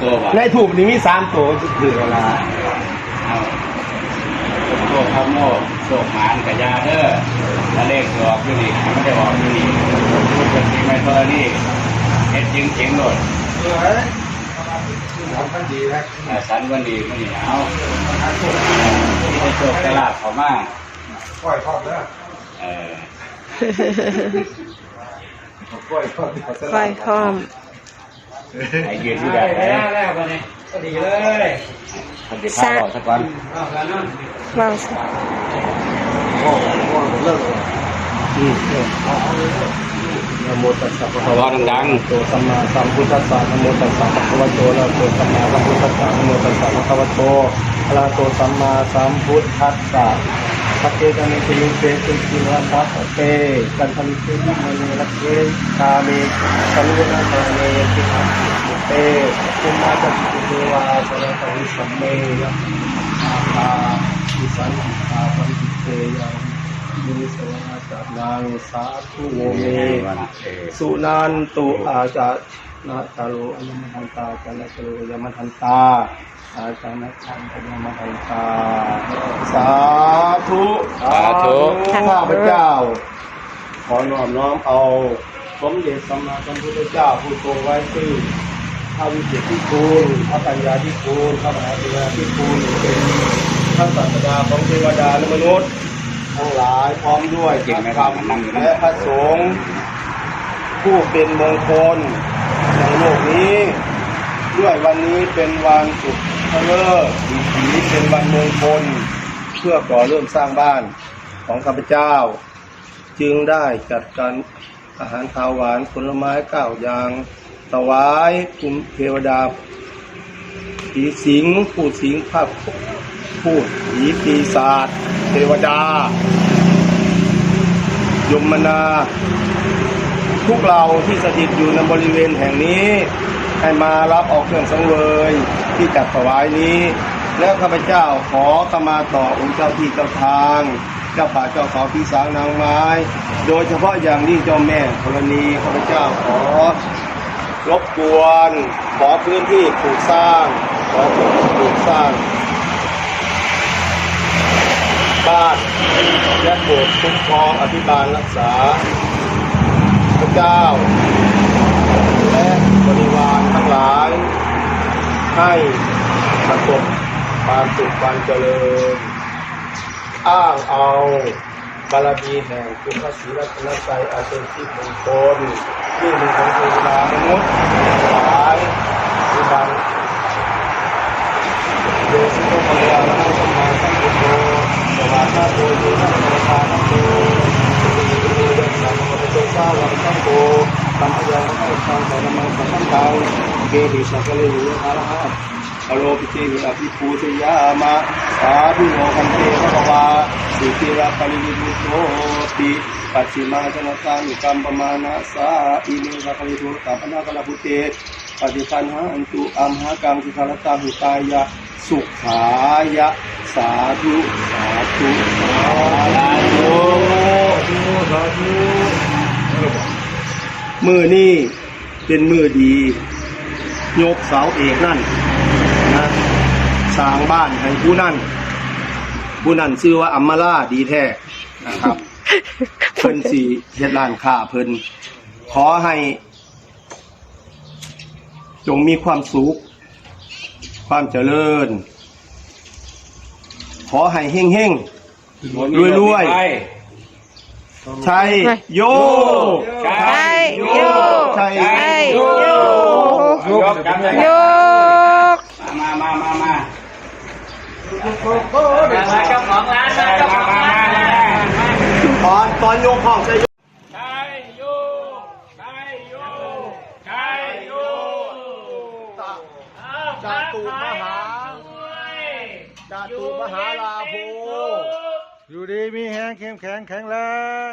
ตัวว่ะในถูกนี่มีสามตัวคืออะไรเอาโชคข้าวโมกโชคหมานกับยาเด้อถ้าเลขออกอยู่นี่มันจะออกอยู่นี่พูดกันจริงไหมเท่านี้เฮ็ดจริงจริงโลดทำกันดีนะแต่สันวันดีมันนี่เอาที่ได้โชคได้ลาภเขามาก้อยทอดนะเออก้อ ยทอดไฟพร้อมไอ้ยืนที่ใดเลยแล้วกันนี่ก็ดีเลยทำดีพาเราสักวันเอาแล้วนั่นวางสิโอ้โหเลิกอืมนะโมตัสสะภะคะร้วะอนดังโตสัมมาสัมพุทธัสสะนะโมตัสสะภะคะวะโตอะระหะโตสัมมาสัมพุทธัสสะนะโมตัสสะภะคะวะโตอะระหะโตสัมมาสัมพุทธัสสะ พระเกตันิสิลิเปตุกิระทัสเตกันทลิเตวิมณีรักเกชามิสังวนามาเนติหัสเตคุมาจัติเทวาสระตวิสัมเมยะอาภาอิสันติตาปริจิเตยังมิสวนาจันังสาธุโวเมวันเออสุนันตุอาจานาตาโลอนุมหันตาจันทโลยมันตาอาจานะชันตยมหันตาสา ธุ ข้าพเจ้า ขอน้อมน้อมเอาสมเด็จสัมมาสัมพุทธเจ้าผู้ทรงไว้ซึ่งพระวิจิตรที่คุณพระปัญญาที่คุณพระมหาปัญญาที่คุณเป็นท่านศาสดาของเทวดาและมนุษย์ทั้งหลายพร้อมด้วยจริงไหมพคระรับธรมันรนั่งมอยู่และพระสงฆ์ผู้เป็นมงคลในโลกนี้ ด้วยวันนี้เป็นวันสุขเลิกษ์ดีผีเป็นวันมงคล เพื่อก่อเริ่มสร้างบ้านของข้าพเจ้า จึงได้จัดการอาหารข้าวหวานผลไม้เก้าอย่าง ถวายคุณเทวดาผีสิงผู้สิงภาพพูดผีปีศาจเทวดา ยมนาทุกเราที่สถิตอยู่ในบริเวณแห่งนี้ ให้มารับออกเครื่องสังเวยที่จัดถวายนี้ แล้วข้าพเจ้าขอขมาต่อองค์เจ้าที่เจ้าทางเจ้าป่าเจ้าเขาพี่สางนางไม้ โดยเฉพาะอย่างยิ่งเจ้าแม่ธรณีข้าพเจ้าขอรบกวน ขอพื้นที่ปลูกสร้าง ขอพื้นที่ปลูกสร้าง บ้านและโปรดคุ้มครองอภิบาลรักษาพระเจ้า และบริวารทั้งหลายให้ประสบ ความสุขความเจริญอ้างเอาบารมีแห่งคุณพระศรีรัตนตรัยอาเป็นที่มงคลที่มีของเทวดามนุษย์ทั้งหลายวิบังโยสิโกภะวะระหังสัมมาสัมพุทโธสวากขาโตโยนะโมทานะโตนะโมตัสสะสาวังสัมโฆสัมภยังสัมพังสารมังสัมพังทังเกหิสักกะเลหุอรหัง อโลปิเตหิอภิปูชยามะสาธุโมคันเตภะคะวาสุติระปริวิมุตโตติปัจฉิมาชนะตังกัมปมานาสาอิเมภะคะวิโตตัปนะกะลาภุเตปฏิคันหาอันตุอัมหากังสิคารตังหิตายะสุขายะสาธุสาธุสาธุสาธุมือนี่เป็นมือดี ยกเสาเอกนั่น นะสร้างบ้านให้ผู้นั่นผู้นั่นชื่อว่าอัมมาลาดีแท้นะครับ เพิ่นสีเฮ็ดร้านค้าเพิ่นขอให้ จงมีความสุขความเจริญ ขอให้เฮ่งเฮ่งๆรวยรวยๆชัยโยใช่โยชัยใช่โยยกกันเลยโยก มามามามา มาเจ้าของร้านมาเจ้าของร้านมา ตอนต อนโยกห้องใส่ใช่โยใช่โยใช่โยจาตุมหาจาตุมหาลาโภอยู่ดีมีแห้งเข้มแข็งแข็งแรง